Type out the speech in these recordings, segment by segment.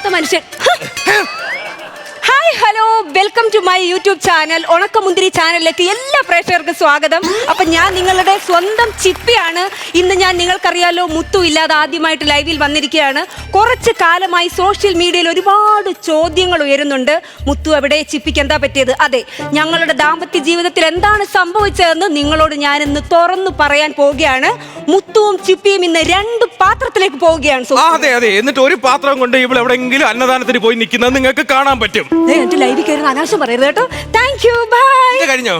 ഇല്ലാത്ത മനുഷ്യൻ. Hi hello. Welcome to my YouTube channel ഉണക്കമുന്തിരി ചാനലിലേക്ക് എല്ലാ പ്രേക്ഷകർക്കും സ്വാഗതം. അപ്പൊ ഞാൻ നിങ്ങളുടെ സ്വന്തം ചിപ്പിയാണ്. ഇന്ന് ഞാൻ നിങ്ങൾക്കറിയാലോ മുത്തു ഇല്ലാതെ ആദ്യമായിട്ട് ലൈവിൽ വന്നിരിക്കുകയാണ്. കുറച്ച് കാലമായി സോഷ്യൽ മീഡിയയിൽ ഒരുപാട് ചോദ്യങ്ങൾ ഉയരുന്നുണ്ട്. മുത്തു അവിടെ ചിപ്പിക്ക് എന്താ പറ്റിയത്? അതെ ഞങ്ങളുടെ ദാമ്പത്യ ജീവിതത്തിൽ എന്താണ് സംഭവിച്ചതെന്ന് നിങ്ങളോട് ഞാനിന്ന് തുറന്നു പറയാൻ പോവുകയാണ്. മുത്തുവും ചിപ്പിയും ഇന്ന് രണ്ട് പാത്രത്തിലേക്ക് പോവുകയാണ് ആ, അതെ അതെ. എന്നിട്ട് ഒരു പാത്രം കൊണ്ട് ഇവിടെ എവിടെയെങ്കിലും അന്നദാനത്തിന് പോയി നിൽക്കുന്നത് നിങ്ങൾക്ക് കാണാൻ പറ്റും. ദേ, എന്റെ ലൈവിൽ കയറുന്ന അനാവശ്യം പറയരുത് കേട്ടോ. താങ്ക് യു ബൈ ഇത് കഴിഞ്ഞോ?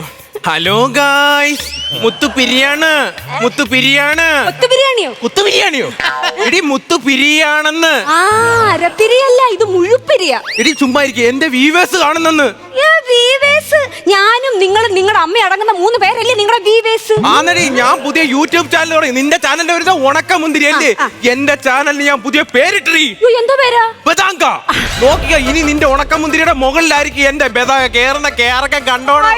Hello guys. മുത്തു പിരിയാണ്. മുത്തു പിരിയാണ്. മുത്തു ബിരിയാണിയോ? മുത്തു ബിരിയാണിയോ? ഇടി മുത്തു പിരിയാണെന്ന്. ആ അരപ്പിരിയല്ല ഇത് മുഴുപ്പിരിയ. ഇടി ചുമ്മാ ഇരിക്കുക എന്റെ വീവേഴ്സ് കാണുന്നെന്ന്. ഏ, വീവേഴ്സ്. ഞാനും നിങ്ങളും നിങ്ങളുടെ അമ്മ അടങ്ങുന്ന മൂന്ന് പേരല്ലേ നിങ്ങളുടെ വീവേഴ്സ് ആന്നടി ഞാൻ പുതിയ യൂട്യൂബ് ചാനൽ തുടങ്ങി. നിന്റെ ചാനലിന്റെ ഒരു ഉണക്ക മുന്തിരി അല്ലേ? എന്റെ എന്റെ ചാനലിന് ഞാൻ പുതിയ പേരിട്ടി അയ്യോ, എന്തോ പേരാ? ബദാങ്ക നോക്കിയ ഇനി നിന്റെ ഉണക്ക മുന്തിരിയുടെ മുകളിലായിരിക്കും എന്റെ ബദാങ്ക കേറുന്ന കേറൊക്കെ കണ്ടോണം.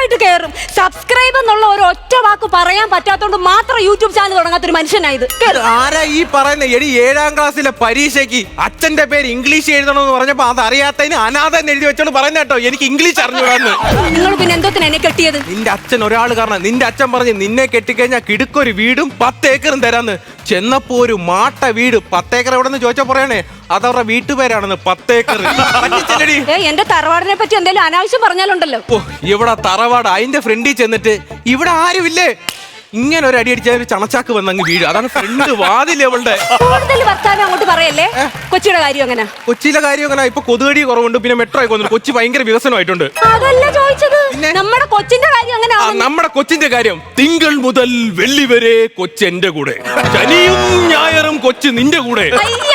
ഭയങ്കരമായിട്ട് കയറും സബ്സ്ക്രൈബ് എന്നുള്ള ഒരു ഒറ്റ വാക്ക് പറയാൻ പറ്റാത്തതുകൊണ്ട് മാത്രം യൂട്യൂബ് ചാനൽ തുടങ്ങാത്തൊരു മനുഷ്യനായത് കേറ്. ആരാ ഈ പറയുന്ന? എടി ഏഴാം ക്ലാസ്സിലെ പരീക്ഷയ്ക്ക് അച്ഛന്റെ പേര് ഇംഗ്ലീഷ് എഴുതണമെന്ന് പറഞ്ഞപ്പോ അത് അറിയാത്തതിന് അനാഥ എഴുതി വെച്ചോണ്ട് പറയുന്ന കേട്ടോ. എനിക്ക് ഇംഗ്ലീഷ് അറിഞ്ഞുകൂടാന്ന് നിങ്ങൾ പിന്നെ എന്തോത്തിന് എന്നെ കെട്ടിയത്? നിന്റെ അച്ഛൻ ഒരാൾ കാരണം നിന്റെ അച്ഛൻ പറഞ്ഞ് നിന്നെ കെട്ടിക്കഴിഞ്ഞാൽ കിടുക്കൊരു വീടും പത്ത് ഏക്കറും തരാന്ന്. ചെന്നപ്പോ ഒരു മാട്ട വീട് പത്തേക്കർ എവിടെ നിന്ന് ചോദിച്ചാ പറയണേ? അതവരുടെ വീട്ടുപേരാണെന്ന് പത്തേക്കർ പറ്റിച്ചെല്ലടി. ഏ എന്റെ തറവാടിനെ പറ്റി എന്തെങ്കിലും അനാവശ്യം പറഞ്ഞാലുണ്ടല്ലോ. ഓ ഇവിടെ തറവാട്? അതിന്റെ ഫ്രണ്ടിൽ ചെന്നിട്ട് ഇവിടെ ആരുമില്ലേ? ഇങ്ങനെ ഒരു അടി അടിച്ചാൽ ഒരു ചണച്ചാക്ക് വന്നങ്ങ് വീഴും. അതാണ് ഫ്രണ്ട് വാതിൽ അവളുടെ. കൂടുതൽ വർത്താനം അങ്ങോട്ട് പറയല്ലേ? കൊച്ചിയുടെ കാര്യം അങ്ങനെ കൊച്ചിയിലെ കാര്യം അങ്ങനെ ഇപ്പൊ കൊതുകടി കുറവുണ്ട് പിന്നെ മെട്രോ ആയി കൊന്നു കൊച്ചി ഭയങ്കര വികസനമായിട്ടുണ്ട്. അതല്ല ചോദിച്ചത്. നമ്മുടെ കൊച്ചിന്റെ കാര്യം അങ്ങനെ ആ, നമ്മുടെ കൊച്ചിന്റെ കാര്യം. തിങ്കൾ മുതൽ വെള്ളി വരെ കൊച്ചെന്റെ കൂടെ. ശനിയും ഞായറും കൊച്ച് നിന്റെ കൂടെ. അയ്യ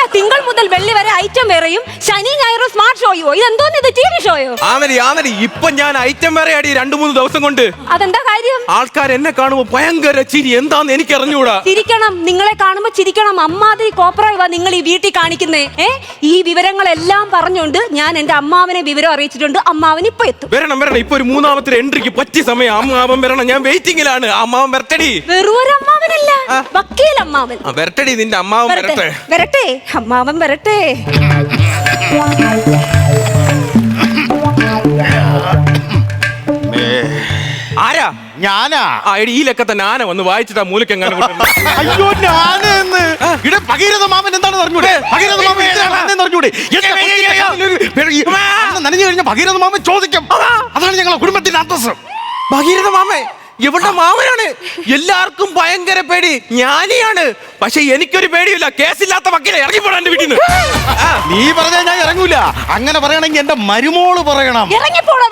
മുതൽ വെള്ളി വരെ ഐറ്റം വേറെയും. ശനി ഞായറും സ്മാർട്ട് ഷോയോ ഇതെന്തോന്ന് ഇത് ടി വി ഷോയോ ആന്നടി ആന്നടി ഇപ്പൊ ഞാൻ ഐറ്റം വേറെ അടി രണ്ടു മൂന്ന് ദിവസം കൊണ്ട്. അതെന്താ കാര്യം? ആൾക്കാർ എന്നെ കാണുമ്പോ ഭയങ്കര ചിരി. എന്താന്ന് എനിക്ക് അറിഞ്ഞൂടാ ചിരിക്കണം. നിങ്ങളെ കാണുമ്പോ ചിരിക്കണം. അമ്മാതിരി കോപ്രായവാ നിങ്ങൾ ഈ വീട്ടിൽ കാണിക്കുന്നേ. ഏ? ഈ വിവരങ്ങളെല്ലാം പറഞ്ഞുകൊണ്ട് ഞാൻ എന്റെ അമ്മാവനെ വിവരം അറിയിച്ചിട്ടുണ്ട്. അമ്മാവൻ ഇപ്പൊ എത്തും. വരണം വരണം. ഇപ്പൊ ഒരു മൂന്നാമത്തെ എൻട്രിക്ക് പറ്റി സമയം. അമ്മാവൻ വരണം. ഞാൻ വെയിറ്റിംഗിലാണ് അമ്മാവൻ വരട്ടടി. വെറും ഒരു അമ്മാവനല്ല. വക്കീൽ അമ്മാവൻ ആ വരട്ടടി നിന്റെ അമ്മാവൻ വരട്ടെ വരട്ടെ. വരട്ടെ. അമ്മാവൻ വരട്ടെ ആരാ? ഞാനാ? ആ എടി ഈ ലക്കത്തെ നാന വന്ന് വായിച്ചിട്ടാ മൂലക്കെങ്ങനെ അയ്യോ ഞാനെന്ന് ഇവിടെ ഭഗീരഥ മാമൻ എന്താണ് പറഞ്ഞൂടെ ഭഗീരഥ മാമൻ എന്തിനാണ് പറഞ്ഞൂടെ നനഞ്ഞു കഴിഞ്ഞ ഭഗീരഥ മാമൻ ചോദിക്കും. അതാണ് ഞങ്ങളുടെ കുടുംബത്തിന്റെ അന്തസ് ഭഗീരഥ മാമേ ഇവളുടെ മാമനാണ്. എല്ലാവർക്കും ഭയങ്കര പേടി. ഞാനിയാണ്. പക്ഷെ എനിക്കൊരു പേടിയില്ല കേസില്ലാത്ത വക്കീലെ ഇറങ്ങിപ്പോടാ എന്റെ വീട്ടിൽ നിന്ന് നീ പറഞ്ഞാൽ ഞാൻ ഇറങ്ങൂല. അങ്ങനെ പറയണെങ്കിൽ എന്റെ മരുമോൾ പറയണം. ഇറങ്ങിപ്പോടാ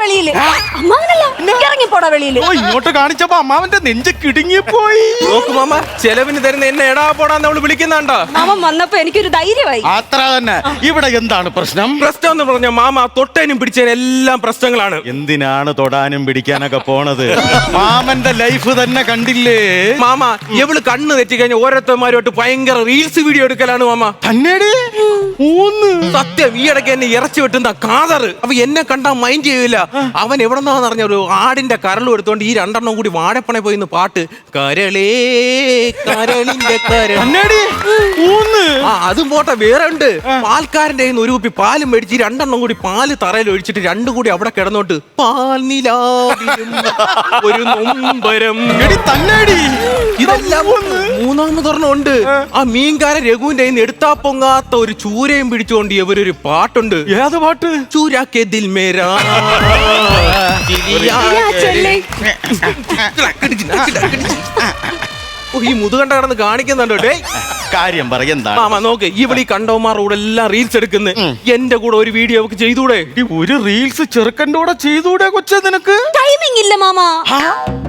അമ്മാവനല്ല ഇറങ്ങിപ്പോടാ വെളിയിൽ ഓ ഇങ്ങോട്ട് കാണിച്ചപ്പോ അമ്മാവന്റെ നെഞ്ച് കിടുങ്ങിപ്പോയി. നോക്ക് മാമ ചെലവിന് തരുന്ന എന്നെ എടാ പോടാന്ന് അവൾ വിളിക്കുന്നാണ്ടോ? മാമൻ വന്നപ്പോ എനിക്കൊരു ധൈര്യമായി. അത്ര തന്നെ. ഇവിടെ എന്താണ് പ്രശ്നം? പ്രശ്നം എന്ന് പറഞ്ഞ മാമ തൊട്ടേനും പിടിച്ചതിനും എല്ലാം പ്രശ്നങ്ങളാണ്. എന്തിനാണ് തൊടാനും പിടിക്കാനൊക്കെ പോണത്? മാമന്റെ ലൈഫ് തന്നെ കണ്ടില്ലേ? മാമ എവൾ കണ്ണ് തെറ്റി കഴിഞ്ഞ ഓരോരുത്തന്മാരുമായിട്ട് ഭയങ്കര റീൽസ് വീഡിയോ എടുക്കലാണ് മാമ. തന്നേടി? സത്യം ഈ ഇടയ്ക്ക് എന്നെ ഇറച്ചി വെട്ടുന്ന കാതർ അപ്പൊ എന്നെ കണ്ടാ മൈൻഡ് ചെയ്യൂല. അവൻ എവിടെന്നാന്ന് അറിഞ്ഞ ഒരു ആടിന്റെ കരളും എടുത്തോണ്ട് ഈ രണ്ടെണ്ണം കൂടി വാഴപ്പണ പോയി പാട്ട്. കരളേ കരളിന്റെ കരൾ. ആ അതും പോട്ടെ വേറെ ഉണ്ട്. പാൽക്കാരന്റെ കയ്യിൽ നിന്ന് ഒരു കുപ്പി പാലും മേടിച്ച് രണ്ടെണ്ണം കൂടി പാൽ തറയിൽ ഒഴിച്ചിട്ട് രണ്ടും കൂടി അവിടെ കിടന്നോട്ട് പാൽ നിലാവിലും ഒരു എടി തന്നേടി ഇതെല്ലാം മൂന്നാമതൊരെണ്ണം ഉണ്ട്. ആ മീൻകാര രഘുവിന്റെ കയ്യിൽ നിന്ന് എടുത്താ പൊങ്ങാത്ത ഒരു ചൂരയും പിടിച്ചുകൊണ്ട് ഇവരൊരു പാട്ടുണ്ട്. ഏത് പാട്ട്? ചൂരാക്കെ ഈ മുതുകണ്ട കടന്ന് കാണിക്കുന്നുണ്ടോ? ഡേ കാര്യം പറയെന്താണ് മാമ നോക്ക് ഇവിടെ ഈ കണ്ടവന്മാർ കൂടെ എല്ലാം റീൽസ് എടുക്കുന്നു. എന്റെ കൂടെ ഒരു വീഡിയോ ഒക്കെ ചെയ്തൂടെ? ഒരു റീൽസ് ചെറുക്കന്റെ കൂടെ ചെയ്തൂടെ കൊച്ചെ നിനക്ക്? ടൈമിംഗ് ഇല്ല മാമ.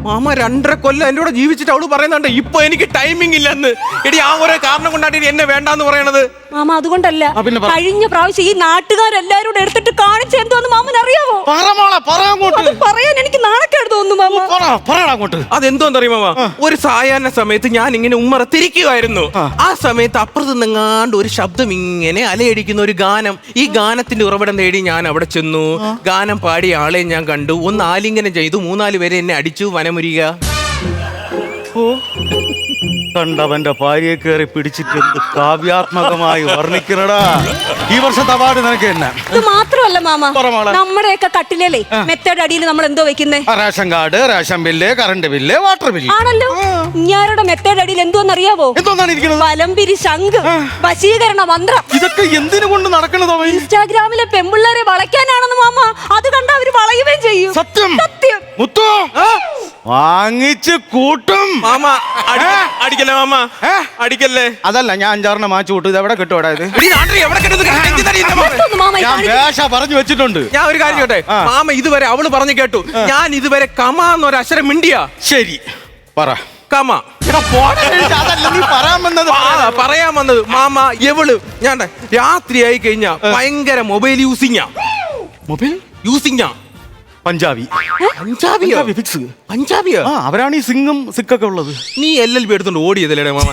മാമ രണ്ടര കൊല്ലം എന്റെ കൂടെ ജീവിച്ചിട്ട് അവൾ പറയുന്നുണ്ട് ഇപ്പൊ എനിക്ക് ടൈമിംഗ് ഇല്ലെന്ന്. എടി ആ ഒരു കാരണം കൊണ്ടാണ് ഇനി എന്നെ വേണ്ടാന്ന് പറയണത്. മാമ അതുകൊണ്ടല്ല. പിന്നെ പറ. കഴിഞ്ഞ പ്രാവശ്യം ഈ നാട്ടുകാരെല്ലാരും കൂടെ എടുത്തിട്ട് കാണിച്ചെന്തോന്ന് എന്തോന്ന് മാമന് അറിയാമോ പറ മോളെ പറ അങ്ങോട്ട്. അത് പറയാൻ എനിക്ക് നാണക്കേട് തോന്നുന്നു മാമ. പറ പറയടാ അങ്ങോട്ട്. അതെന്തോന്നറിയോ മാമ? ഒരു സായാഹ്ന സമയത്ത് ഞാൻ ഇങ്ങനെ ഉമ്മറ തിരിക്കുമായിരുന്നു ആ സമയത്ത് അപ്പുറത്ത് നിങ്ങാണ്ട് ഒരു ശബ്ദം ഇങ്ങനെ അലയടിക്കുന്ന ഒരു ഗാനം. ഈ ഗാനത്തിന്റെ ഉറവിടം തേടി ഞാൻ അവിടെ ചെന്നു. ഗാനം പാടിയ ആളെ ഞാൻ കണ്ടു. ഒന്ന് ആലിംഗനം ചെയ്തു. മൂന്നാൽ പേരെ എന്നെ അടിച്ചു വനമുരിക. കണ്ടവന്റെ ഭാര്യയെ കയറി പിടിച്ചിട്ട് എന്ത് കാവ്യാത്മകമായി വർണിക്കണടാ. ഈ വർഷത്തെ അവാർഡ് നിനക്ക് തന്നെ മാത്രമല്ല മാമ പറ. നമ്മുടെയൊക്കെ കട്ടിലല്ലേ മെത്തേഡ് അടിയിൽ നമ്മൾ എന്തോ വെക്കുന്നേ ration card ration bill current bill water bill. ആണല്ലോ. ഞാരുടെ മെത്തേഡ് അടിയിൽ എന്തോന്ന് അറിയാവോ വലംപിരി ശംഖ് വശീകരണ മന്ത്രം. ഇതൊക്കെ എന്തിനു കൊണ്ട് നടക്കുന്നത് ഇൻസ്റ്റാഗ്രാമിലെ പെമ്പിള്ളേരെ വളയ്ക്കാനാണെന്ന് മാമ. അത് കണ്ട അവർ വളയുകയും ചെയ്യും. സത്യം. സത്യം. മുത്തു. വാങ്ങിച്ച് കൂട്ടും. മാമ അടി- അടിക്കല്ലേ മാമ? അടിക്കല്ലേ? അതല്ല ഞാൻ അഞ്ചാറിനെ മാച്ചു കൂട്ടും. ഇത് എവിടെ കിട്ടും ഇത്? ഞാൻ. വേഷ പറഞ്ഞു വെച്ചിട്ടുണ്ട്. ഞാൻ ഒരു കാര്യം ചോട്ടെ. മാമ ഇതുവരെ അവൾ പറഞ്ഞു കേട്ടു. ഞാൻ ഇതുവരെ കമ എന്നൊരു അക്ഷരം മിണ്ടിയാ? ശരി. പറ. കമ. എടാ, പോടാ, എനിക്ക് നീ പറയാൻ വന്നത് മാമ എവൾ? ഞാൻ രാത്രിയായി കഴിഞ്ഞാ ഭയങ്കര മൊബൈൽ യൂസിങ്ങാ. മൊബൈൽ? യൂസിങ്ങാ. പഞ്ചാബി. പഞ്ചാബിയോ? പഞ്ചാബി ഫിക്സ് പഞ്ചാബിയോ? ആ അവരാണ് ഈ സിംഗും സിക്കൊക്കെ ഉള്ളത്. നീ എൽ എൽ ബി എടുത്തോണ്ട് ഓടിയതല്ലേ മാമ?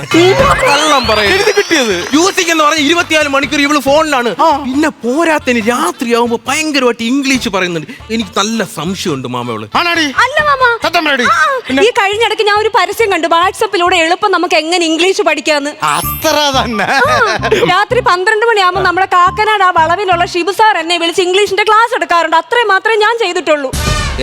കള്ളം പറയരുത്. കിട്ടിയത്? യൂസിങ് എന്ന് പറഞ്ഞ ഇരുപത്തിനാല് മണിക്കൂർ ഇവൾ ഫോണിലാണ്. പിന്നെ പോരാത്തതിന് രാത്രിയാവുമ്പോ ഭയങ്കരമായിട്ട് ഇംഗ്ലീഷ് പറയുന്നുണ്ട്. എനിക്ക് നല്ല സംശയമുണ്ട് മാമയോൾ അല്ല മാമ. ഈ കഴിഞ്ഞിടയ്ക്ക് ഞാൻ ഒരു പരസ്യം കണ്ടു. വാട്സപ്പിലൂടെ എളുപ്പം നമുക്ക് എങ്ങനെ ഇംഗ്ലീഷ് പഠിക്കാന്ന്. അത്ര തന്നെ. രാത്രി പന്ത്രണ്ട് മണിയാകുമ്പോൾ നമ്മുടെ കാക്കനാട് ആ വളവിലുള്ള ഷിബു സാർ എന്നെ വിളിച്ച് ഇംഗ്ലീഷിന്റെ ക്ലാസ് എടുക്കാറുണ്ട്. അത്രേ മാത്രമേ ഞാൻ ചെയ്തിട്ടുള്ളൂ.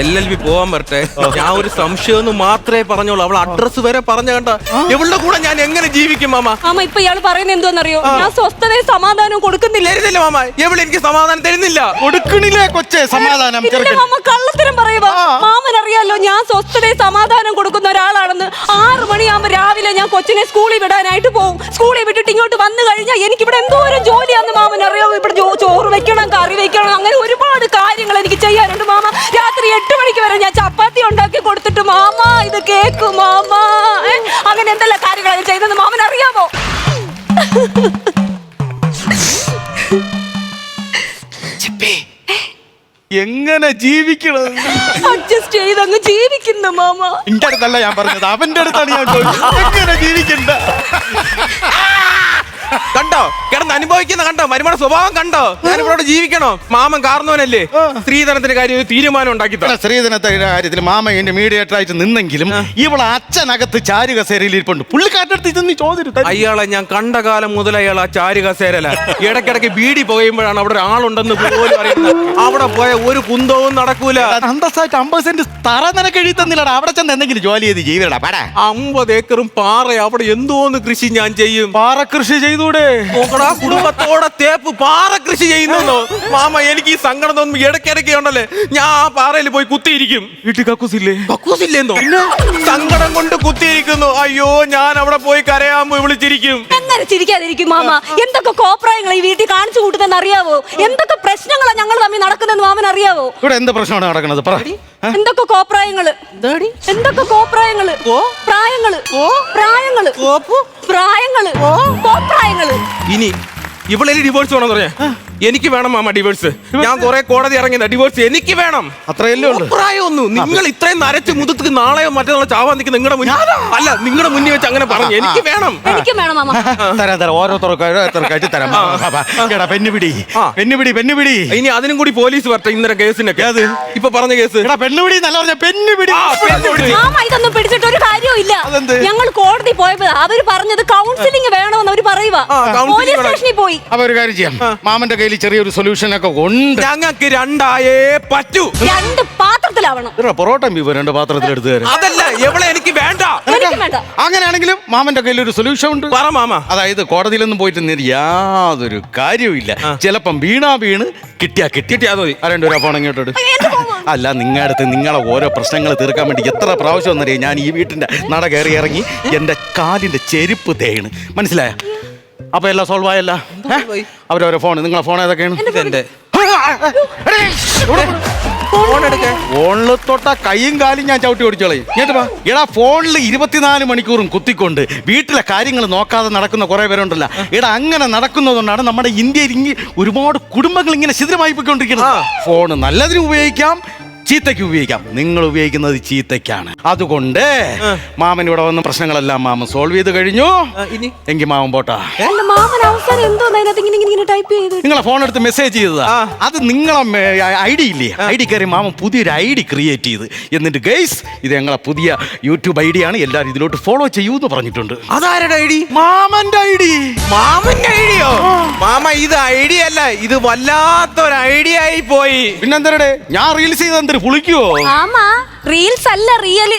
എൽ എൽ ബി പോവാൻ പറ്റേ ഞാൻ ഒരു സംശയം എന്ന് മാത്രമേ പറഞ്ഞോളൂ അവൾ അഡ്രസ് വരെ പറഞ്ഞ കണ്ട. ഇവളുടെ കൂടെ ഞാൻ എങ്ങനെ ജീവിക്കും മാമ? മാമ ഇപ്പൊ ഇയാൾ പറയുന്നത് എന്തോന്നറിയോ ഞാൻ സ്വസ്ഥതയും സമാധാനവും കൊടുക്കുന്നില്ല. തരുന്നില്ല മാമ. ഇവൾ എനിക്ക് സമാധാനം തരുന്നില്ല. കൊടുക്കണില്ലേ കൊച്ചേ? സമാധാനം ഇല്ല മാമ കള്ളത്തരം പറയുമ്പോ മാമൻ അറിയാലോ ഞാൻ സ്വസ്ഥതയും സമാധാനം കൊടുക്കുന്ന ഒരാളാണെന്ന്. ആറു മണിയാകുമ്പോ രാവിലെ ഞാൻ കൊച്ചിനെ സ്കൂളിൽ വിടാനായിട്ട് പോകും സ്കൂളിൽ വിട്ടിട്ട് ഇങ്ങോട്ട് വന്നു കഴിഞ്ഞാൽ എനിക്ക് ഇവിടെ എന്തോരം ജോലിയാന്ന് മാമൻ അറിയാമോ ഇവിടെ ചോറ് വെക്കണം കറി വെക്കണം അങ്ങനെ ഒരുപാട് കാര്യങ്ങൾ എനിക്ക് ഇത് കേക്ക് മാമ? അങ്ങനെ എന്തെല്ലാം കാര്യങ്ങളാണ് ചെയ്തത് മാമൻ അറിയാമോ? എങ്ങനെ ജീവിക്കണം അഡ്ജസ്റ്റ് ചെയ്ത് അങ്ങ് ജീവിക്കുന്നു മാമ. എന്റെ അടുത്തല്ല ഞാൻ പറഞ്ഞത്. അവന്റെ അടുത്താണ് ഞാൻ ചോദിച്ചത്. എങ്ങനെ ജീവിക്കണ്ട? കണ്ടോ? കിടന്ന് അനുഭവിക്കുന്ന കണ്ടോ? മരുമയുടെ സ്വഭാവം കണ്ടോ? ഞാൻ ഇവിടെ ജീവിക്കണോ? മാമൻ കാർന്നവനല്ലേ സ്ത്രീധനത്തിന്റെ കാര്യം ഒരു തീരുമാനം ഉണ്ടാക്കി തരാം. ഇവിടെ സ്ത്രീധനത്തെ കാര്യത്തിൽ മാമ എന്റെ മീഡിയേറ്റർ ആയിട്ട് നിന്നെങ്കിലും ഇവളെ അച്ഛനകത്ത് ചാരു കസേരയിൽ ഇരിപ്പുണ്ട്. പുള്ളിക്കാരുടെ അടുത്ത് ഇതൊന്ന് ചോദിച്ചു അയാളെ ഞാൻ കണ്ട കാലം മുതൽ അയാൾ ആ ചാരു കസേരല ഇടയ്ക്കിടയ്ക്ക് ബീഡി പുകയുമ്പോഴാണ് അവിടെ ഒരാളുണ്ടെന്ന് പോലും അറിയുന്നത്. അവിടെ പോയ ഒരു കുന്തവും നടക്കൂല. അന്തസ്സായിട്ട് അമ്പത് സെന്റ് തറ നിനക്ക് എഴുതി തന്നില്ലടാ. അവിടെ ചെന്ന് എന്തെങ്കിലും ജോലി ചെയ്ത് ജീവിക്കടാ പടാ അമ്പത് ഏക്കറും പാറ അവിടെ എന്തോന്ന് കൃഷി ഞാൻ ചെയ്യും? പാറ കൃഷി ചെയ്തൂടെ? നോക്കടാ കുടുംബത്തോടെ തേപ്പ് പാറ കൃഷി ചെയ്യുന്നു മാമ എനിക്ക് ഈ സങ്കടം തോന്നുമ്പോ ഇടയ്ക്കിടയ്ക്ക് ഉണ്ടല്ലേ? ഞാൻ ആ പാറയിൽ പോയി കുത്തിയിരിക്കും. വീട്ടിൽ കക്കൂസില്ലേ? കക്കൂസില്ലേന്നോ? സങ്കടം കൊണ്ട് കുത്തിയിരിക്കുന്നു. അയ്യോ ഞാൻ അവിടെ പോയി കരയാമ്പോ വിളിച്ചിരിക്കും. എങ്ങനെ ചിരിക്കാതിരിക്കും മാമ? എന്തൊക്കെ കോപ്രായങ്ങൾ ഈ വീട്ടിൽ കാണിച്ചു കൂട്ടുന്നെന്ന് അറിയാവോ? എന്തൊക്കെ പ്രശ്നങ്ങളാ ഞങ്ങൾ തമ്മിൽ നടക്കുന്നെന്ന് മാമൻ അറിയാവോ? ഇവിടെ എന്ത് പ്രശ്നമാണ് നടക്കുന്നത്? പറ. എന്തൊക്കെ കോപ്രായങ്ങൾ? എന്തൊക്കെ കോപ്രായങ്ങൾ? പ്രായങ്ങൾ? പ്രായങ്ങൾ? പ്രായങ്ങൾ. കോപ്രായങ്ങൾ ഇനി ഇവളെ ഡിവോഴ്സ് വേണം പറഞ്ഞേ. എനിക്ക് വേണം മാമ ഡിവോഴ്സ് ഞാൻ കുറെ കോടതി ഇറങ്ങിയതാ. ഡിവോഴ്സ് എനിക്ക് വേണം. അത്രയല്ലേ ഉള്ളൂ. ഒന്നും നിങ്ങൾ ഇത്രയും നരച്ച് മുതത്ത് നാളെയോ മറ്റന്നാളോ ചാവാൻ നിൽക്കുന്ന നിങ്ങളുടെ മുന്നിൽ അല്ല നിങ്ങളുടെ മുന്നിൽ വെച്ച് അങ്ങനെ പറഞ്ഞു. എനിക്ക് വേണം. എനിക്കും വേണം മാമ. തരാം തരാം. ഓരോരുത്തർക്ക് ഓരോരുത്തർക്കായിട്ട് തരാം. വാ, വാ, വാ. എടാ പെണ്ണുപിടി. ആ. പെണ്ണുപിടി പെണ്ണുപിടി. ഇനി അതിനും കൂടി പോലീസ് വരട്ടെ ഇന്നലെ കേസിനൊക്കെ. അത് ഇപ്പൊ പറഞ്ഞ കേസ്. എടാ പെണ്ണുപിടി നല്ല പറഞ്ഞ പെണ്ണുപിടി. മാമ ഇതൊന്നും പിടിച്ചിട്ട് ഒരു കാര്യവും ഇല്ല. ഞങ്ങൾ കോടതി പോയപ്പോ അവർ പറഞ്ഞത് കൗൺസിലിംഗ് വേണമെന്ന് അവർ പറയുക പോലീസ്. സ്റ്റേഷനിൽ പോയി. അപ്പൊ ഒരു കാര്യം ചെയ്യാം. മാമന്റെ കയ്യിൽ ചെറിയൊരു സൊല്യൂഷൻ ഒക്കെ ഉണ്ട്. ഞങ്ങൾക്ക് രണ്ടായേ പറ്റൂ. രണ്ട് പാത്രത്തിലാവണം. പൊറോട്ട ബീഫ് രണ്ട് പാത്രത്തിൽ എടുത്തു തരാം അതല്ല എവിടെ എനിക്ക് വേണ്ട. എനിക്ക് വേണ്ട. അങ്ങനെയാണെങ്കിലും മാമന്റെ കയ്യിൽ ഒരു സൊല്യൂഷൻ ഉണ്ട്. പറ മാമ. അതായത് കോടതിയിലൊന്നും പോയിട്ട് നേരി യാതൊരു കാര്യവുമില്ല. ചിലപ്പം വീണാ വീണ് കിട്ടിയാ കിട്ടി. കിട്ടിയാ മതി. ആ രണ്ടുപേരാ ഫോൺ ഇങ്ങോട്ട് അല്ല നിങ്ങളുടെ അടുത്ത് നിങ്ങളെ ഓരോ പ്രശ്നങ്ങൾ തീർക്കാൻ വേണ്ടി എത്ര പ്രാവശ്യം എന്നറിയാം ഞാൻ ഈ വീട്ടിന്റെ നട കയറി ഇറങ്ങി എന്റെ കാലിന്റെ ചെരുപ്പ് തേണ്. മനസ്സിലായ? അപ്പൊ എല്ലാം സോൾവ് ആയല്ല. അവരവരെ ഫോൺ നിങ്ങളെ ഫോൺ ഏതൊക്കെയാണ്? എടുക്കേ. ഫോണിൽ തൊട്ട കൈയും കാലും ഞാൻ ചവിട്ടി ഓടിച്ചോളയും കേട്ട് എടാ ഫോണിൽ ഇരുപത്തിനാല് മണിക്കൂറും കുത്തിക്കൊണ്ട് വീട്ടിലെ കാര്യങ്ങൾ നോക്കാതെ നടക്കുന്ന കുറെ പേരുണ്ടല്ലോ. എടാ അങ്ങനെ നടക്കുന്നതുകൊണ്ടാണ് നമ്മുടെ ഇന്ത്യയിൽ ഇങ്ങനെ ഒരുപാട് കുടുംബങ്ങൾ ഇങ്ങനെ ശിഥിരമായി പോയിക്കൊണ്ടിരിക്കുന്നത് ഫോൺ നല്ലതിന് ഉപയോഗിക്കാം ചീത്തയ്ക്ക് ഉപയോഗിക്കാം. നിങ്ങൾ ഉപയോഗിക്കുന്നത് ചീത്തയ്ക്കാണ്. അതുകൊണ്ട് മാമൻ ഇവിടെ വന്ന പ്രശ്നങ്ങളെല്ലാം മാമൻ സോൾവ് ചെയ്ത് കഴിഞ്ഞു. ഇനി? എങ്കിൽ മാമൻ പോട്ടാ. മാമൻ അവസാനം എന്തോ ടൈപ്പ് ചെയ്ത്? നിങ്ങളെ ഫോൺ എടുത്ത് മെസ്സേജ് ചെയ്തതാ. അത് നിങ്ങളെ ഐ ഡി ഇല്ലേ? ഐ ഡി കയറി മാമൻ പുതിയൊരു ഐ ഡി ക്രിയേറ്റ് ചെയ്ത്. എന്നിട്ട് ഗൈസ് ഇത് ഞങ്ങളെ പുതിയ യൂട്യൂബ് ഐ ഡി ആണ്. എല്ലാവരും ഇതിലോട്ട് ഫോളോ ചെയ്യൂ എന്ന് പറഞ്ഞിട്ടുണ്ട്. അതാരുടെ ഐ ഡി മാമന്റെ ഐ ഡി മാമന്റെ ഐഡിയോ? മാമ ഇത് ഐഡിയ അല്ല ഇത് വല്ലാത്തൊരു ഐഡിയ ആയി പോയി പിന്നെന്തരടെ ഞാൻ റീൽസ് ചെയ്ത് പുളിക്കുവോ ആമാ റീൽസ് അല്ല റിയൽ